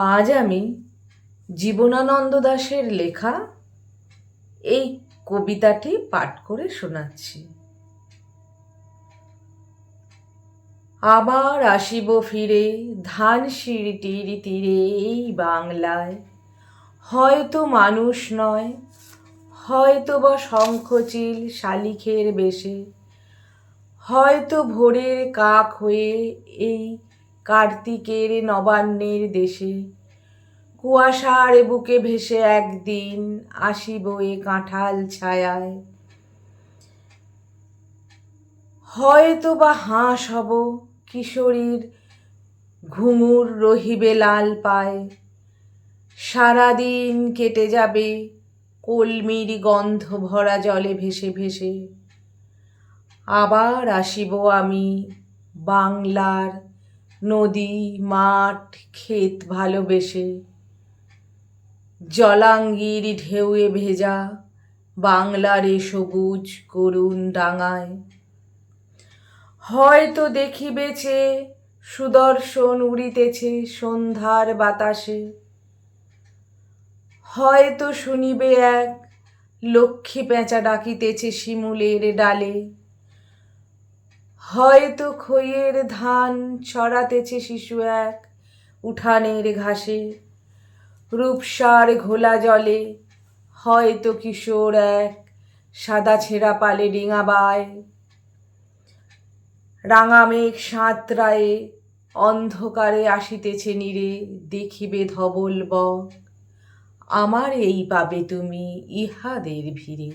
আজ আমি জীবনানন্দ দাশের লেখা এই কবিতাটি পাঠ করে শোনাচ্ছি। আবার আসিব ফিরে ধান সিঁড়িটির তীরে এই বাংলায়। হয়তো মানুষ নয়, হয়তো বা শঙ্খচিল শালিখের বেশে, হয়তো ভোরের কাক হয়ে এই কার্তিকের নবান্নের দেশে। কুয়াশার বুকে ভেসে একদিন আসিব এ কাঁঠাল ছায়ায়। হয়তো বা হাঁস হব, কিশোরীর ঘুঙুর রহিবে লাল পায়। সারাদিন কেটে যাবে, কলমির গন্ধ ভরা জলে ভেসে ভেসে। আবার আসিব আমি বাংলার নদী, মাঠ, ক্ষেত ভালোবেসে। জলাঙ্গির ঢেউয়ে ভেজা বাংলার এ সবুজ করুণ ডাঙায়। হয়তো দেখিবেছে, সুদর্শন উড়িতেছে সন্ধ্যার বাতাসে। হয়তো শুনিবে এক লক্ষ্মী পেঁচা ডাকিতেছে শিমুলের ডালে। হয়তো খইয়ের ধান ছড়াতেছে শিশু এক উঠানের ঘাসে। রূপসার ঘোলা জলে হয়তো কিশোর এক সাদা ছেঁড়া পালে ডিঙাবায় রাঙা মেঘ সাঁতরায়ে অন্ধকারে আসিতেছে নীরে, দেখিবে ধবল বক আমার এই পাবে তুমি ইহাদের ভিড়ে।